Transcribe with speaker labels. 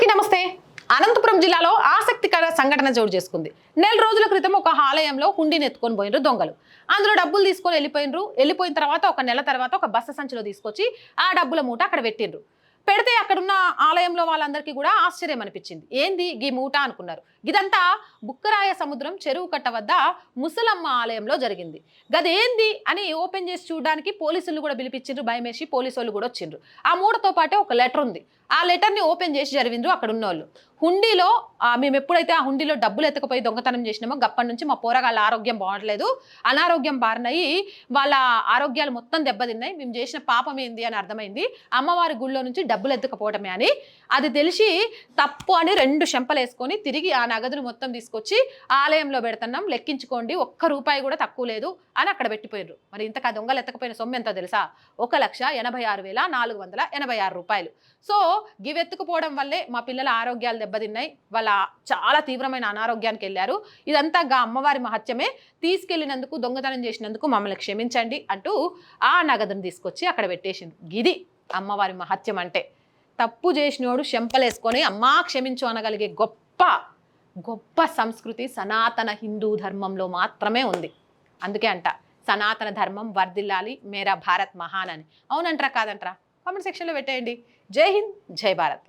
Speaker 1: అందరికీ నమస్తే. అనంతపురం జిల్లాలో ఆసక్తికర సంఘటన చోటు చేసుకుంది. నెల రోజుల క్రితం ఒక ఆలయంలో హుండీని ఎత్తుకొని పోయినరు దొంగలు. అందులో డబ్బులు తీసుకొని వెళ్ళిపోయినరు. వెళ్ళిపోయిన తర్వాత ఒక నెల తర్వాత ఒక బస్సు సంచిలో తీసుకొచ్చి ఆ డబ్బుల మూట అక్కడ పెట్టిండ్రు. పెడితే అక్కడున్న ఆలయంలో వాళ్ళందరికీ కూడా ఆశ్చర్యం అనిపించింది. ఏంది? గీ మూట అనుకున్నారు. ఇదంతా బుక్కరాయ సముద్రం చెరువు కట్ట వద్ద ముసలమ్మ ఆలయంలో జరిగింది. గదేంది అని ఓపెన్ చేసి చూడడానికి పోలీసులు కూడా పిలిపించిండ్రు భయమేసి పోలీసు వాళ్ళు కూడా వచ్చిండ్రు. ఆ మూటతో పాటే ఒక లెటర్ ఉంది. ఆ లెటర్ని ఓపెన్ చేసి జరిగిండ్రు అక్కడ ఉన్నోళ్ళు హుండీలో మేము ఎప్పుడైతే ఆ హుండీలో డబ్బులు ఎత్తకపోయి దొంగతనం చేసినామో గప్పటి నుంచి మా పోరగాళ్ళ ఆరోగ్యం బాగట్లేదు. అనారోగ్యం బారినయి వాళ్ళ ఆరోగ్యాలు మొత్తం దెబ్బతిన్నాయి. మేము చేసిన పాపం ఏంది అని అర్థమైంది. అమ్మవారి గుళ్ళో నుంచి డబ్బులు ఎత్తుకపోవటమే అని. అది తెలిసి తప్పు అని రెండు చెంపలు వేసుకొని తిరిగి ఆ నగదును మొత్తం తీసుకొచ్చి ఆలయంలో పెడుతున్నాం. లెక్కించుకోండి ఒక్క రూపాయి కూడా తక్కువ లేదు అని అక్కడ పెట్టిపోయారు మరి ఇంతకా దొంగలు ఎత్తకపోయిన సొమ్ము ఎంతో తెలుసా? ఒక లక్ష ఎనభై ఆరు వేల నాలుగు వందల ఎనభై ఆరు రూపాయలు. సో గివెత్తుకుపోవడం వల్లే మా పిల్లల ఆరోగ్యాలు దెబ్బతిన్నాయి. వాళ్ళ చాలా తీవ్రమైన అనారోగ్యానికి వెళ్ళారు. ఇదంతా గా అమ్మవారి మహత్యమే. తీసుకెళ్ళినందుకు దొంగతనం చేసినందుకు మమ్మల్ని క్షమించండి అంటూ ఆ నగదును తీసుకొచ్చి అక్కడ పెట్టేసింది. గిది అమ్మవారి మహత్యం అంటే. తప్పు చేసినోడు శంపలేసుకొని అమ్మా క్షమించు అనగలిగే గొప్ప గొప్ప సంస్కృతి సనాతన హిందూ ధర్మంలో మాత్రమే ఉంది. అందుకే అంట సనాతన ధర్మం వర్ధిల్లాలి మేరా భారత్ మహాన్ అని. అవునంటారా కాదంటారా? కామెంట్ సెక్షన్లో పెట్టేయండి. జై హింద్ జై భారత్.